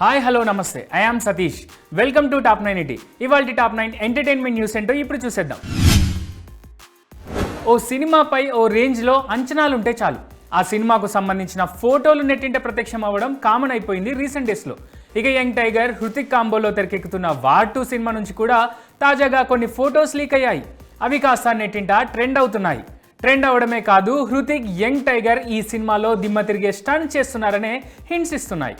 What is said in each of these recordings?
Hi hello నమస్తే. I am Satish welcome to top nine eighty ఇవాళ top nine entertainment news ఏంటో ఇప్పుడు చూసేద్దాం. ఓ సినిమాపై ఓ రేంజ్లో అంచనాలుంటే చాలు. ఆ సినిమాకు సంబంధించిన ఫోటోలు నెట్టింట ప్రత్యక్షం అవ్వడం కామన్ అయిపోయింది రీసెంట్ డేస్లో ఇక యంగ్ టైగర్ హృతిక్ కాంబోలో తెరకెక్కుతున్న వార్ టూ సినిమా నుంచి కూడా తాజాగా కొన్ని ఫోటోస్ లీక్ అయ్యాయి. అవి కాస్త నెట్టింట ట్రెండ్ అవుతున్నాయి. ట్రెండ్ అవడమే కాదు హృతిక్ యంగ్ టైగర్ ఈ సినిమాలో దిమ్మ తిరిగే స్టంట్ చేస్తున్నారనే హింట్స్ ఇస్తున్నాయి.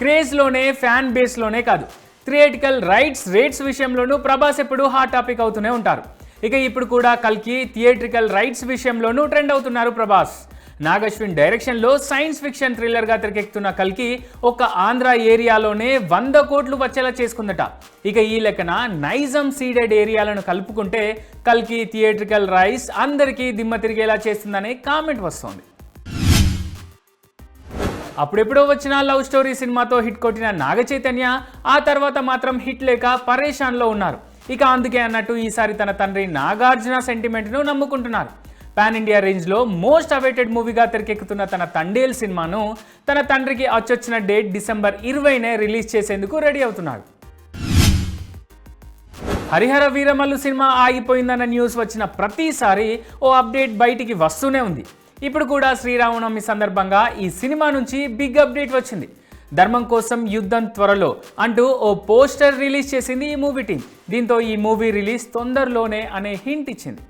క్రేజ్లోనే ఫ్యాన్ బేస్లోనే కాదు. థియేటికల్ రైట్స్ రేట్స్ విషయంలోనూ ప్రభాస్ ఎప్పుడు హాట్ టాపిక్ అవుతూనే ఉంటారు. ఇక ఇప్పుడు కూడా కల్కి థియేట్రికల్ రైట్స్ విషయంలోనూ ట్రెండ్ అవుతున్నారు ప్రభాస్. నాగశ్విన్ డైరెక్షన్లో సైన్స్ ఫిక్షన్ థ్రిల్లర్గా తెరకెక్కుతున్న కల్కి ఒక ఆంధ్ర ఏరియాలోనే వంద కోట్లు వచ్చేలా చేసుకుందట. ఇక ఈ లెక్కన నైజం సీడెడ్ ఏరియాలను కలుపుకుంటే కల్కి థియేట్రికల్ రైస్ అందరికీ దిమ్మ తిరిగేలా చేస్తుందనే కామెంట్ వస్తోంది. అప్పుడెప్పుడో వచ్చిన లవ్ స్టోరీ సినిమాతో హిట్ కొట్టిన నాగ చైతన్య ఆ తర్వాత మాత్రం హిట్ లేక పరేషాన్లో ఉన్నారు. ఇక అందుకే అన్నట్టు ఈసారి తన తండ్రి నాగార్జున సెంటిమెంట్ను నమ్ముకుంటున్నారు. పాన్ ఇండియా రేంజ్లో మోస్ట్ అవైటెడ్ మూవీగా తెరకెక్కుతున్న తన తండేల్ సినిమాను తన తండ్రికి అచ్చొచ్చిన డేట్ డిసెంబర్ ఇరవైనే రిలీజ్ చేసేందుకు రెడీ అవుతున్నాడు హరిహర వీరమల్లు సినిమా ఆగిపోయిందన్న న్యూస్ వచ్చిన ప్రతిసారి ఓ అప్డేట్ బయటికి వస్తూనే ఉంది. ఇప్పుడు కూడా శ్రీరామనవమి సందర్భంగా ఈ సినిమా నుంచి బిగ్ అప్డేట్ వచ్చింది. ధర్మం కోసం యుద్ధం త్వరలో అంటూ ఓ పోస్టర్ రిలీజ్ చేసింది ఈ మూవీ టీం. దీంతో ఈ మూవీ రిలీజ్ తొందరలోనే అనే హింట్ ఇచ్చింది.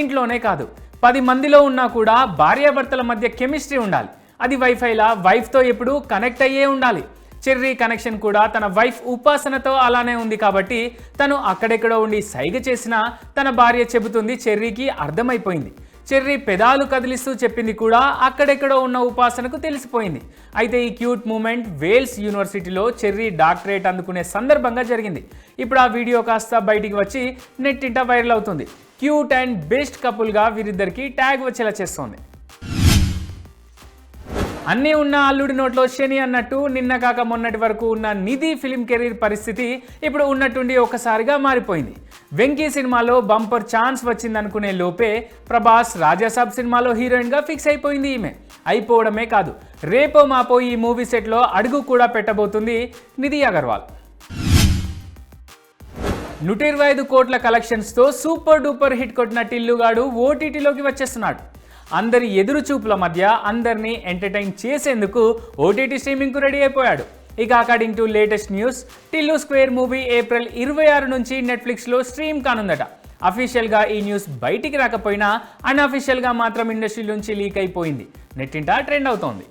ఇంట్లోనే కాదు పది మందిలో ఉన్నా కూడా భార్యాభర్తల మధ్య కెమిస్ట్రీ ఉండాలి. అది వైఫైలా వైఫ్తో ఎప్పుడు కనెక్ట్ అయ్యే ఉండాలి. చెర్రీ కనెక్షన్ కూడా తన వైఫ్ ఉపాసనతో అలానే ఉంది కాబట్టి తను అక్కడెక్కడో ఉండి సైగ చేసినా తన భార్య చెబుతుంది చెర్రీకి అర్థమైపోయింది. చెర్రీ పెదాలు కదిలిస్తూ చెప్పింది కూడా అక్కడెక్కడో ఉన్న ఉపాసనకు తెలిసిపోయింది. అయితే ఈ క్యూట్ మూమెంట్ వేల్స్ యూనివర్సిటీలో చెర్రీ డాక్టరేట్ అందుకునే సందర్భంగా జరిగింది. ఇప్పుడు ఆ వీడియో కాస్త బయటికి వచ్చి నెట్టింట వైరల్ అవుతుంది. క్యూట్ అండ్ బెస్ట్ కపుల్గా వీరిద్దరికి ట్యాగ్ వచ్చేలా చేస్తోంది. అన్నీ ఉన్న అల్లుడి నోట్లో శని అన్నట్టు నిన్న కాక మొన్నటి వరకు ఉన్న నిధి ఫిలిం కెరీర్ పరిస్థితి ఇప్పుడు ఉన్నట్టుండి ఒకసారిగా మారిపోయింది. వెంకీ సినిమాలో బంపర్ ఛాన్స్ వచ్చిందనుకునే లోపే ప్రభాస్ రాజాసాబ్ సినిమాలో హీరోయిన్గా ఫిక్స్ అయిపోయింది ఈమె. అయిపోవడమే కాదు రేపో మాపో ఈ మూవీ సెట్లో అడుగు కూడా పెట్టబోతుంది నిధి అగర్వాల్. నూట ఇరవై ఐదు కోట్ల కలెక్షన్స్తో సూపర్ డూపర్ హిట్ కొట్టిన టిల్లుగాడు ఓటీటీలోకి వచ్చేస్తున్నాడు. అందరి ఎదురు చూపుల మధ్య అందరినీ ఎంటర్టైన్ చేసేందుకు ఓటీటీ స్ట్రీమింగ్కు రెడీ అయిపోయాడు. ఇక according to latest news Tillu square movie April ఇరవై ఆరు నుంచి నెట్ఫ్లిక్స్లో స్ట్రీమ్ కానుందట. అఫీషియల్గా ఈ న్యూస్ బయటికి రాకపోయినా అన్అఫీషియల్గా మాత్రం ఇండస్ట్రీ నుంచి లీక్ అయిపోయింది. నెట్టింటా ట్రెండ్ అవుతోంది.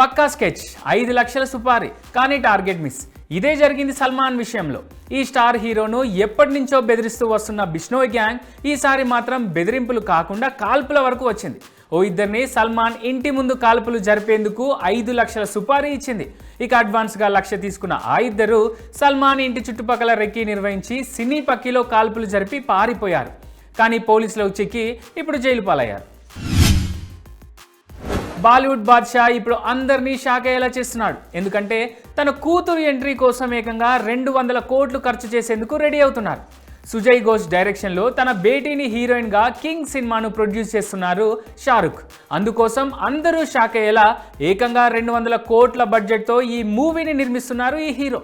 పక్కా స్కెచ్ ఐదు లక్షల సుపారీ కానీ టార్గెట్ మిస్. ఇదే జరిగింది సల్మాన్ విషయంలో. ఈ స్టార్ హీరోను ఎప్పటి నుంచో బెదిరిస్తూ వస్తున్న బిష్ణోయ్ గ్యాంగ్ ఈసారి మాత్రం బెదిరింపులు కాకుండా కాల్పుల వరకు వచ్చింది. ఓ ఇద్దరిని సల్మాన్ ఇంటి ముందు కాల్పులు జరిపేందుకు ఐదు లక్షల సుపారీ ఇచ్చింది. ఇక అడ్వాన్స్గా లక్ష తీసుకున్న ఆ ఇద్దరు సల్మాన్ ఇంటి చుట్టుపక్కల రెక్కీ నిర్వహించి సినీ పక్కిలో కాల్పులు జరిపి పారిపోయారు. కానీ పోలీసులకు చిక్కి ఇప్పుడు జైలు పాలయ్యారు. బాలీవుడ్ బాద్షా ఇప్పుడు అందరినీ షాక్ అయ్యేలా చేస్తున్నాడు. ఎందుకంటే తన కూతురు ఎంట్రీ కోసం ఏకంగా రెండు వందల కోట్లు ఖర్చు చేసేందుకు రెడీ అవుతున్నారు. సుజయ్ ఘోష్ డైరెక్షన్లో తన బేటీని హీరోయిన్గా కింగ్ సినిమాను ప్రొడ్యూస్ చేస్తున్నారు షారుఖ్. అందుకోసం అందరూ షాక్ అయ్యేలా ఏకంగా రెండు వందల కోట్ల బడ్జెట్తో ఈ మూవీని నిర్మిస్తున్నారు ఈ హీరో.